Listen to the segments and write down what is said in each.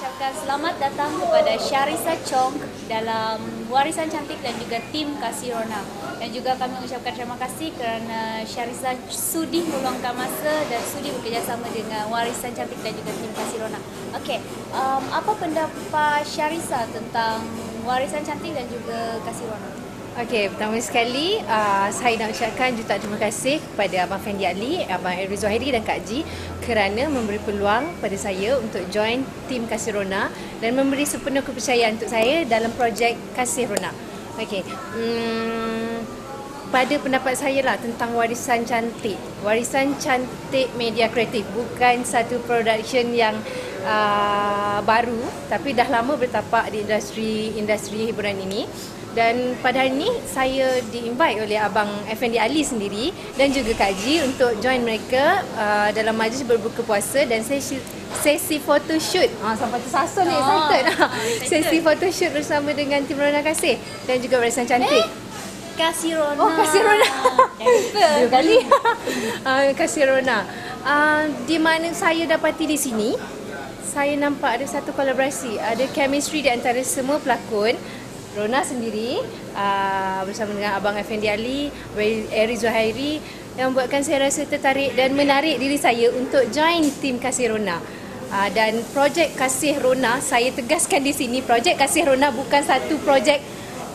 selamat datang kepada Syarisa Chong dalam Warisan Cantik dan juga tim Kasih Rona. Dan juga kami mengucapkan terima kasih kerana Syarisa sudi meluangkan masa dan sudi bekerjasama dengan Warisan Cantik dan juga tim Kasih Rona. Okey, um, apa pendapat Syarisa tentang Warisan Cantik dan juga Kasih Rona? Okey, pertama sekali uh, saya nak ucapkan juta terima kasih kepada Abang Fendi Ali, Abang Erwi Zuhairi dan Kak Ji kerana memberi peluang pada saya untuk join tim Kasih Rona dan memberi sepenuh kepercayaan untuk saya dalam projek Kasih Rona. Okey, hmm, pada pendapat saya lah tentang warisan cantik. Warisan cantik media kreatif bukan satu production yang uh, baru tapi dah lama bertapak di industri industri hiburan ini dan pada hari ini saya di-invite oleh abang Effendi Ali sendiri dan juga Kak Ji untuk join mereka uh, dalam majlis berbuka puasa dan sesi sesi photoshoot. Ah sampai tersasul ni oh, excited. sesi photoshoot bersama dengan tim Rona Kasih dan juga Barisan Cantik. Eh? Kasih Rona. Oh, Kasih Rona. Dua kali. uh, Kasih Rona. Uh, di mana saya dapati di sini, saya nampak ada satu kolaborasi, ada chemistry di antara semua pelakon Rona sendiri uh, bersama dengan Abang Effendi Ali, Eri Zuhairi yang membuatkan saya rasa tertarik dan menarik diri saya untuk join tim Kasih Rona. Uh, dan projek Kasih Rona, saya tegaskan di sini, projek Kasih Rona bukan satu projek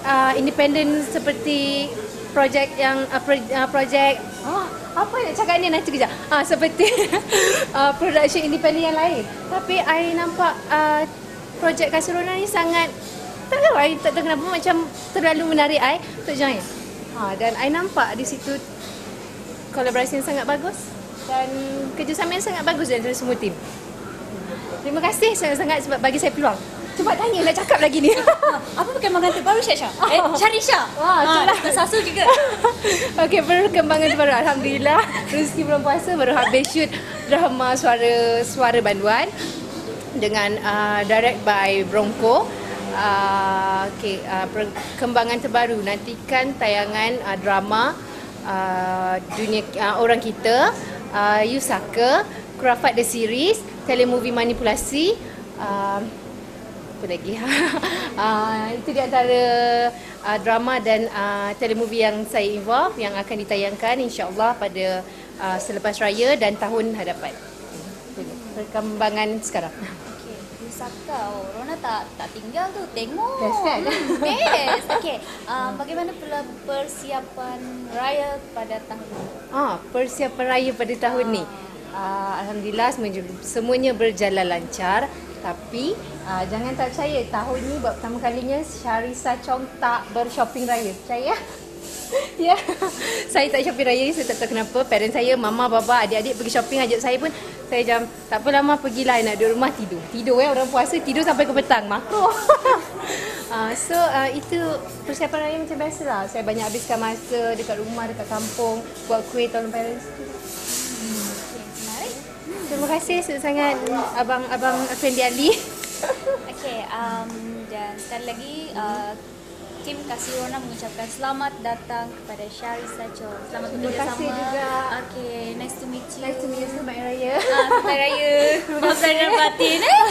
uh, independen seperti projek yang uh, uh, projek oh, apa nak cakap ni nanti kejap. Uh, seperti uh, production independen yang lain. Tapi I nampak uh, projek Kasih Rona ni sangat tak tahu I tak tahu kenapa macam terlalu menarik I untuk join. Ha, dan I nampak di situ kolaborasi yang sangat bagus dan kerjasama yang sangat bagus dari semua tim. Terima kasih sangat-sangat sebab bagi saya peluang. Cuba tanya nak cakap lagi ni. Apa perkembangan terbaru Syah? Eh, Syah Syah. Wah, itulah. Ha, tersasul juga. Okey, perkembangan terbaru. Alhamdulillah. Rezeki bulan puasa baru habis shoot drama Suara Suara Banduan dengan uh, direct by Bronco uh, okay, uh, perkembangan terbaru. Nantikan tayangan uh, drama uh, dunia uh, orang kita uh, Yusaka Kurafat the series telemovie manipulasi uh, apa lagi? Uh, itu di antara uh, drama dan uh, telemovie yang saya involve yang akan ditayangkan insyaallah pada uh, selepas raya dan tahun hadapan. Perkembangan sekarang Saka, oh, Rona tak tak tinggal tu tengok. Best kan? Best. Okey. Um, bagaimana pula persiapan raya pada tahun ini? Ah, persiapan raya pada tahun ah. ni. Uh, Alhamdulillah semuanya, semuanya berjalan lancar tapi uh, jangan tak percaya tahun ni buat pertama kalinya Syarisa Chong tak bershopping raya. Percaya? ya. saya tak shopping raya, saya tak tahu kenapa. Parents saya, mama, bapa, adik-adik pergi shopping ajak saya pun saya jam tak apa lama pergilah nak duduk rumah tidur. Tidur ya orang puasa tidur sampai ke petang. Makro. uh, so uh, itu persiapan raya macam biasa lah. Saya banyak habiskan masa dekat rumah, dekat kampung buat kuih tahun parents. Hmm. Terima kasih sangat abang abang Fendi Ali. Okay, um, dan sekali lagi uh, tim Kasih Rona mengucapkan selamat datang kepada Syarisa Cho. Selamat bekerja sama. Terima kasih juga. Okay, nice to meet you. Nice to meet you. Selamat Raya. Ah, Selamat Raya. Maafkan dan batin. Eh?